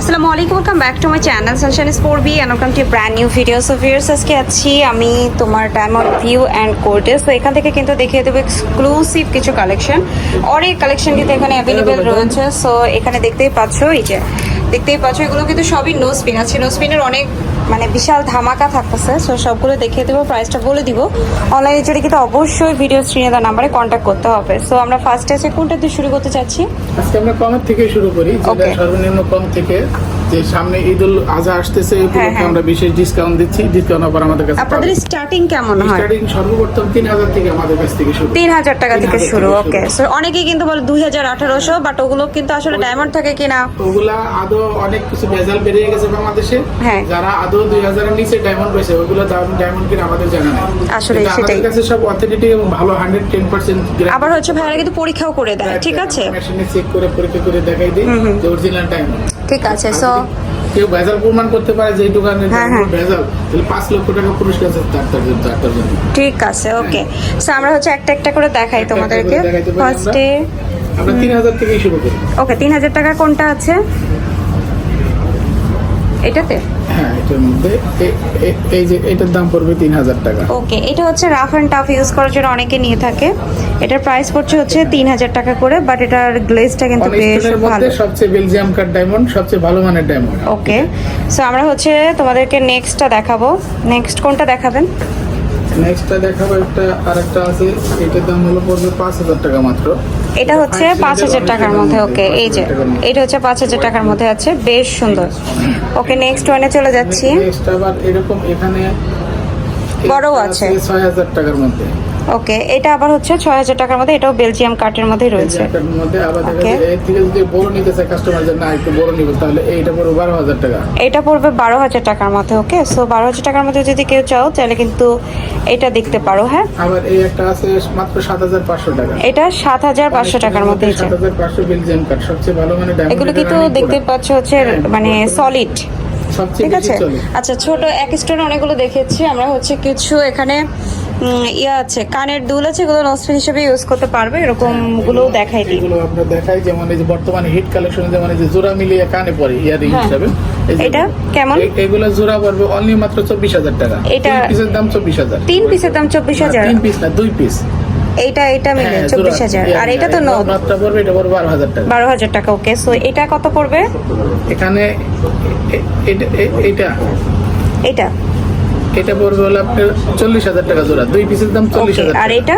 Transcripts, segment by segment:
আসসালামু আলাইকুম welcome back to my channel sunshine sport B and welcome to brand new video so viewers আজকে আছি আমি তোমার ডায়মন্ড ভিউ অ্যান্ড কোর্টেস তো এখান থেকে কিন্তু দেখিয়ে দেবো এক্সক্লুসিভ কিছু কালেকশন অনেক কালেকশন কিন্তু এখানে অ্যাভেলেবেল রয়েছে। সো এখানে দেখতেই পাচ্ছ এই যে দেখতেই পাচ্ছ এগুলো কিন্তু সবই নো স্পিন আছে নো স্পিনের অনেক মানে বিশাল ধামাকা থাকতেছে। সো সবগুলো দেখিয়ে দেবো প্রাইসটা বলে দিব। অনলাইনে জন্য কিন্তু অবশ্যই ভিডিও স্ক্রিনে দেওয়া নাম্বারে কন্ট্যাক্ট করতে হবে। সো আমরা ফার্স্টে আছে কোনটা দিয়ে শুরু করতে চাচ্ছি? আজকে আমরা কমের থেকে শুরু করি যেটা সর্বনিম্ন কম থেকে Yeah. যে সামনে ঈদ উল আজহা আসতেছে এই উপলক্ষে হ্যাঁ। আমরা বিশেষ ডিসকাউন্ট দিচ্ছি। ডিসকাউন্ট অফার আমাদের কাছে আপনাদের স্টার্টিং কেমন হয়? স্টার্টিং সর্বপ্রথম তিন হাজার থেকে আমাদের কাছ থেকে শুরু। তিন হাজার টাকা থেকে শুরু ওকে সো অনেকেই কিন্তু বলে দুই হাজার আঠারোশো বাট ওগুলো কিন্তু আসলে ডায়মন্ড থাকে কিনা? ওগুলা আদৌ অনেক কিছু ভেজাল বেরিয়ে গেছে বাংলাদেশে। হ্যাঁ। যারা আদৌ নিচে ডায়মন্ড রয়েছে ওগুলো দাম ডায়মন্ড কিনা আমাদের জানা নেই। আসলে সেটাই। আমাদের কাছে সব অথেন্টিক এবং ভালো হান্ড্রেড টেন পার্সেন্ট আবার হচ্ছে ভাইয়ারা কিন্তু পরীক্ষাও করে দেয় ঠিক আছে? মেশিনে চেক করে পরীক্ষা করে দেখাই যে অরিজিনাল ডায়মন্ড ঠিক আছে সো কেউ ভেজাল প্রমাণ করতে পারে যে দোকানে হ্যাঁ, হ্যাঁ। ভেজাল তাহলে পাঁচ লক্ষ টাকা পুরস্কার আছে ডাক্তার তার জন্য তার তার জন্য। ঠিক আছে ওকে। সো আমরা হচ্ছে একটা একটা করে দেখাই তোমাদেরকে। ফার্স্টে আমরা। তিন হাজার থেকেই শুরু করি। ওকে তিন হাজার টাকা কোনটা আছে? এটাতে? হ্যাঁ এটার মধ্যে এই যে এটার দাম পড়বে তিন হাজার টাকা। ওকে এটা হচ্ছে রাফ অ্যান্ড টাফ ইউজ করার জন্য অনেকে নিয়ে থাকে। এটার প্রাইস পড়ছে হচ্ছে তিন হাজার টাকা করে বাট এটার গ্লেজটা কিন্তু বেশ ভালো। সবচেয়ে বেলজিয়াম কাট ডায়মন্ড সবচেয়ে ভালো মানের ডায়মন্ড ওকে সো আমরা হচ্ছে তোমাদেরকে নেক্সটটা দেখাবো। নেক্সট কোনটা দেখাবেন? নেক্সটটা দেখাবো একটা আরেকটা আছে এটার দাম হলো পড়বে পাঁচ হাজার টাকা মাত্র। এটা হচ্ছে পাঁচ হাজার টাকার মধ্যে ওকে এই যে এটা হচ্ছে পাঁচ হাজার টাকার মধ্যে আছে বেশ সুন্দর। ওকে নেক্সট ওয়ানে চলে যাচ্ছি। নেক্সট আবার এরকম এখানে বড় আছে। ছয় হাজার টাকার মধ্যে। ওকে এটা আবার হচ্ছে ছয় হাজার টাকার মধ্যে এটাও বেলজিয়াম কার্টের রয়েছে। মধ্যে টাকা। এটা পড়বে বারো হাজার টাকার মধ্যে ওকে? সো বারো হাজার টাকার মধ্যে যদি কেউ চাও তাহলে কিন্তু এটা দেখতে পারো হ্যাঁ? আবার এই একটা আছে মাত্র সাত হাজার পাঁচশো টাকা। এটা সাত হাজার পাঁচশো টাকার মধ্যে সাত হাজার পাঁচশো বেলজিয়াম সবচেয়ে ভালো মানে এগুলো কিন্তু দেখতে product। পাচ্ছ হচ্ছে মানে সলিড ঠিক আছে? আচ্ছা ছোট এক স্টোরে অনেকগুলো দেখেছি আমরা হচ্ছে কিছু এখানে ইয়ে আছে কানের দুল আছে এগুলো নষ্ট হিসেবে ইউজ করতে পারবে এরকমগুলো দেখাই দিই। এগুলো আমরা দেখাই যেমন এই যে বর্তমানে হিট কালেকশন যেমন এই যে জোড়া মিলিয়ে কানে পড়ে ইয়ারিং হ্যাঁ। হিসাবে। এটা কেমন? এগুলো জোড়া পড়বে অনলি মাত্র চব্বিশ হাজার টাকা। এটা- পিসের দাম চব্বিশ হাজার। তিন পিসের দাম চব্বিশ হাজার? তিন পিস না দুই পিস এইটা এটা মিলে হ্যাঁ, চব্বিশ জোড়া। হাজার। আর এটা তো ইয়া- নো পড়বে এটা পড়বে বারো হাজার টাকা। বারো হাজার টাকা ওকে সো এটা কত পড়বে? এখানে এটা। এটা। এটা এটা পড়বে হলো আপনার চল্লিশ হাজার টাকা জোড়া। দুই পিসের দাম চল্লিশ হাজার আর এটা?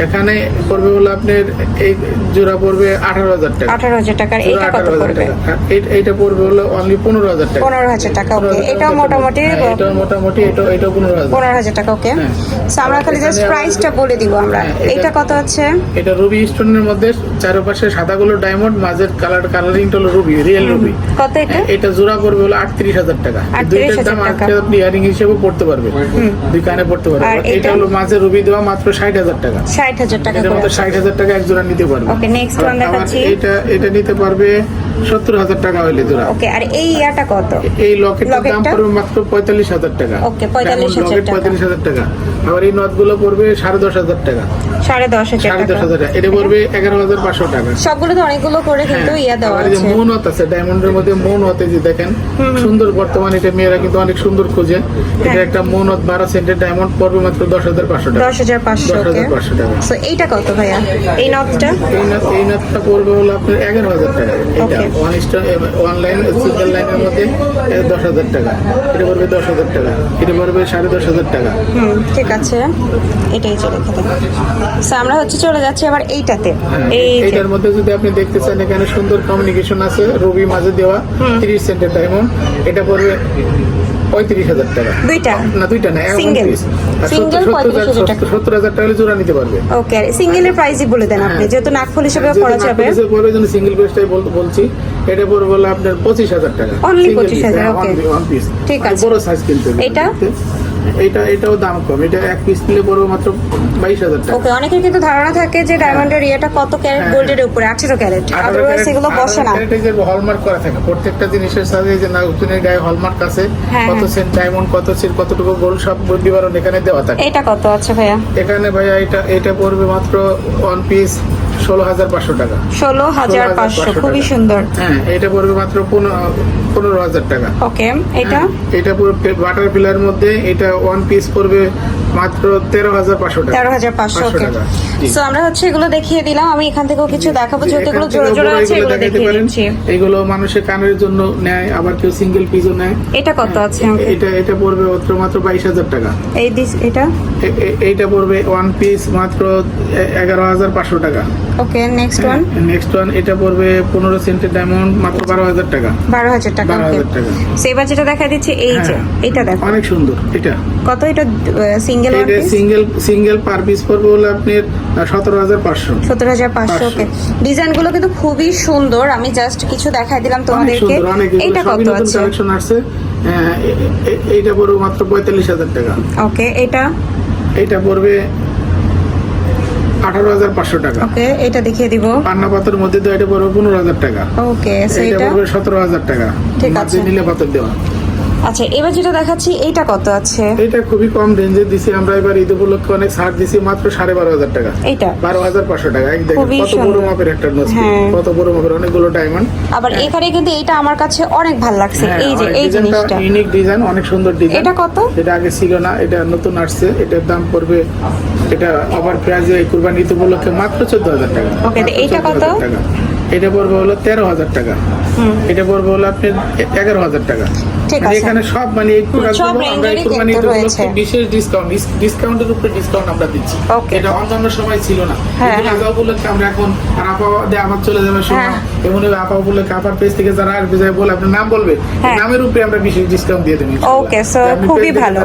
এখানে পড়বে হলো আপনার এই জোড়া পড়বে আঠারো হাজার টাকা। আঠারো হাজার টাকার এটা কত পড়বে? টাকা। এইটা পড়বে হলো অনলি পনেরো হাজার টাকা। পনেরো হাজার টাকা ওকে 15,000 এটাও মোটামুটি হ্যাঁ, এটাও মোটামুটি এটা এটাও পনেরো হাজার। পনেরো হাজার টাকা ওকে হ্যাঁ। আমরা খালি জাস্ট প্রাইসটা বলে দিব আমরা। হ্যাঁ, এটা- এটা কত আছে? এটা রুবি স্টোনের মধ্যে চারপাশে সাদাগুলো ডায়মন্ড মাঝের কালার কালারিংটা হলো রুবি রিয়েল রুবি কত এটা? এটা জোড়া পড়বে হলো আটত্রিশ হাজার টাকা। 38,000 দুইটার দাম টাকা। আজকে আপনি ইয়ারিং হিসেবে পড়তে পারবেন। দুই কানে পড়তে পারবেন আর এটা এটা? হলো মাঝে রুবি দেওয়া মাত্র ষাট হাজার টাকা। ষাট হাজার টাকা এটার মধ্যে ষাট হাজার টাকা এক জোড়া নিতে পারবে। next one আবার দেখাচ্ছি। এটা এটা নিতে পারবে সত্তর হাজার টাকা হইলে জোড়া। ওকে আর এই ইয়াটা কত? এই লকেটের দাম পড়বে মাত্র পঁয়তাল্লিশ হাজার টাকা। Okay, 45,000 লকেট টাকা। পঁয়তাল্লিশ হাজার টাকা। আবার এই নথগুলো পড়বে সাড়ে দশ হাজার টাকা। সাড়ে দশ হাজার সাড়ে দশ টাকা। হাজার টাকা। এটা পড়বে এগারো হাজার পাঁচশো টাকা। সবগুলো তো অনেকগুলো করে কিন্তু হ্যাঁ, ইয়া দেওয়া আছে। মৌনত আছে ডায়মন্ডের মধ্যে মৌনত এই যে দেখেন সুন্দর বর্তমানে এটা মেয়েরা কিন্তু অনেক সুন্দর খোঁজে। এটা হ্যাঁ। একটা মৌনত বারো সেন্টের ডায়মন্ড পড়বে মাত্র দশ হাজার পাঁচশো টাকা। দশ হাজার পাঁচশো দশ হাজার পাঁচশো টাকা। সো এইটা কত ভাইয়া? এই নথটা এই নাচ এই নাচটা পড়বে হলো আপনার এগারো হাজার টাকা। এটা ওয়ান স্টার অনলাইন সিঙ্গেল লাইনের মধ্যে দশ হাজার টাকা। এটা পড়বে দশ হাজার টাকা। এটা পড়বে সাড়ে দশ হাজার টাকা। হুম ঠিক আছে। এটাই চলে খেতে সো আমরা হচ্ছে চলে যাচ্ছি আবার এইটাতে। হ্যাঁ, এইটার মধ্যে যদি আপনি দেখতে চান এখানে সুন্দর কমিউনিকেশন আছে। রবি মাঝে দেওয়া তিরিশ সেন্টের ডায়মন্ড এটা পড়বে পঁয়ত্রিশ হাজার টাকা। দুইটা? না দুইটা না সিঙ্গেল সিঙ্গেল 35,000 টাকা। টাকা জোড়া নিতে পারবে ওকে সিঙ্গেলের প্রাইসই বলে দেন আপনি হ্যাঁ। যেহেতু নাকফুল হিসেবে করা যাবে বলে জন্য সিঙ্গেল পিসটাই বলছি এটা পড়বে আপনার পঁচিশ হাজার টাকা অনলি পঁচিশ 25,000, piece, হ্যাঁ, okay. one- one piece। ঠিক আছে। বড় সাইজ কিনতে এটা? এটা এটাও দাম কম। এটা এক পিস নিলে পড়বে মাত্র বাইশ হাজার টাকা। ওকে অনেকের কিন্তু ধারণা থাকে যে ডায়মন্ডের ইয়েটা কত ক্যারেট হ্যাঁ। গোল্ডের উপরে আঠেরো ক্যারেট আদারওয়াইজ এগুলো বসে না। যে হলমার্ক করা থাকে প্রত্যেকটা জিনিসের সাথে যে নাগপুনের গায়ে হলমার্ক আছে হ্যাঁ, কত হ্যাঁ। সেন্ট ডায়মন্ড কত সেন্ট কতটুকু গোল্ড সব বিবরণ এখানে দেওয়া থাকে। এটা কত আছে ভাইয়া? এখানে ভাইয়া এটা এটা পড়বে মাত্র ওয়ান পিস ষোলো হাজার পাঁচশো টাকা। ষোলো হাজার পাঁচশো 16,500 খুবই সুন্দর। হ্যাঁ এটা পড়বে মাত্র পনেরো পনেরো হাজার টাকা। ওকে এটা? হ্যাঁ, এটা পুরো বাটার পিলার মধ্যে এটা ওয়ান পিস পড়বে মাত্র তেরো হাজার পাঁচশো তেরো হাজার পাঁচশো ওকে টাকা। জি। সো আমরা হচ্ছে এগুলো দেখিয়ে দিলাম আমি এখান থেকেও কিছু দেখাবো যেহেতু এগুলো জোড়া জোড়া আছে এগুলো এগুলো দেখিয়ে দিচ্ছি। এগুলো মানুষের কানের জন্য নেয় আবার কেউ সিঙ্গেল পিসও নেয়। এটা কত আছে? এটা এটা পড়বে মাত্র মাত্র বাইশ হাজার টাকা। এই দিস এটা? এ- এ- এইটা পড়বে ওয়ান পিস মাত্র এগারো হাজার পাঁচশো টাকা। Okay next one next one এটা পড়বে পনেরো সেন্টের ডায়মন্ড মাত্র বারো হাজার টাকা। বারো হাজার টাকা বারো হাজার টাকা। সেবার যেটা দেখা দিচ্ছে এই যে হ্যাঁ। এটা দেখো। অনেক সুন্দর এটা। কত এটা সিঙ্গেল এটা সিঙ্গেল সিঙ্গেল পার পিস পড়বে হলো আপনার সতেরো হাজার পাঁচশো। সত্তর হাজার পাঁচশো ওকে ডিজাইনগুলো কিন্তু খুবই সুন্দর। আমি জাস্ট কিছু দেখাই দিলাম তোমাদেরকে। এটা কত আছে? কালেকশন আসছে। এইটা পড়বে মাত্র পঁয়তাল্লিশ হাজার টাকা। ওকে এটা? এইটা পড়বে আঠারো হাজার পাঁচশো টাকা। ওকে এটা দেখিয়ে দিব। পান্না পাতের মধ্যে তো এটা পড়বে পনেরো হাজার টাকা। ওকে এটা এটা? পড়বে সতেরো হাজার টাকা। ঠিক আছে। নীলে পাথর দেওয়া। আচ্ছা এবার যেটা দেখাচ্ছি এইটা কত আছে? এটা খুবই কম রেঞ্জে দিছি আমরা এবার ঈদ উপলক্ষে অনেক ছাড় দিছি মাত্র সাড়ে বারো হাজার টাকা। এইটা? বারো হাজার পাঁচশো টাকা। এক দেখেন খুবই কত বড়। মাপের একটা নথি হ্যাঁ। কত বড় মাপের অনেকগুলো ডায়মন্ড আবার এখানে কিন্তু এটা আমার কাছে অনেক ভালো লাগছে এই যে এই জিনিসটা। ইউনিক ডিজাইন অনেক সুন্দর ডিজাইন এটা কত? এটা আগে ছিল না এটা নতুন আসছে এটার দাম পড়বে এটা আবার প্রাইজ কুরবানি ঈদ উপলক্ষে মাত্র চোদ্দ হাজার টাকা। ওকে এইটা কত? এটা পড়বে হলো তেরো হাজার টাকা। এটা পড়বে হলো আপনার এগারো হাজার টাকা। মানে। এখানে সব মানে এই প্রোডাক্টগুলো আমরা এই range-এরই কুরবানি ঈদ কিন্তু উপলক্ষে বিশেষ ডিসকাউন্ট ডিসকাউন্টের উপরে ডিসকাউন্ট আমরা দিচ্ছি। এটা অন্যান্য সময় ছিল না। হ্যাঁ, উপলক্ষে আমরা এখন আর আপা দিয়ে আবার চলে যাবে সময় হ্যাঁ। আপা উপলক্ষে আপার পেজ থেকে যারা আসবে যাই বলে আপনার নাম বলবে হ্যাঁ। নামের উপরে আমরা বিশেষ ডিসকাউন্ট দিয়ে দেবো আপনি খুবই ভালো।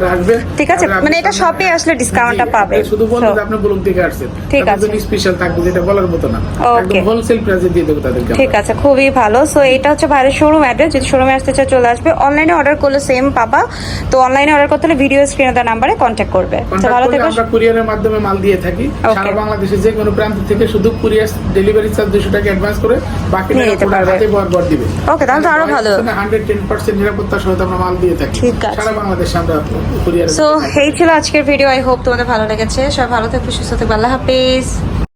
ঠিক আছে, মানে এটা shop-এ আসলে discount-টা পাবে। শুধু যে আপনি ব্লগ থেকে আসছেন ঠিক আছে। স্পেশাল থাকবে যেটা বলার মতো না. একদম হোলসেল প্রাইসে দিয়ে দেবো। তাদেরকে ঠিক আছে খুবই ভালো। সো এটা হচ্ছে ভাইয়ের শোরুম অ্যাড্রেস যদি শোরুমে আসতে চলে আসবে। অনলাইনে অর্ডার করলে সেম পাবা। তো অনলাইনে অর্ডার করতে হলে ভিডিও স্ক্রিনে দেওয়া নাম্বারে কন্ট্যাক্ট করবে। ভালো থেকো। আমরা কুরিয়ারের মাধ্যমে মাল দিয়ে থাকি। সারা বাংলাদেশে যে কোনো প্রান্ত থেকে শুধু কুরিয়ার ডেলিভারি চার্জ দুশো টাকা অ্যাডভান্স করে বাকি টাকা। হাতে বরাবর দিবে। Okay, তাহলে তো আরও ভালো। হান্ড্রেড টেন পার্সেন্ট নিরাপত্তার সহিত আমরা মাল দিয়ে থাকি। ঠিক আছে। সারা বাংলাদেশে আমরা কুরিয়ার সো এই ছিল আজকের ভিডিও আই হোপ তোমাদের ভালো লেগেছে। সবাই ভালো থাকবে সুস্থ থাকবে আল্লাহ হাফিজ।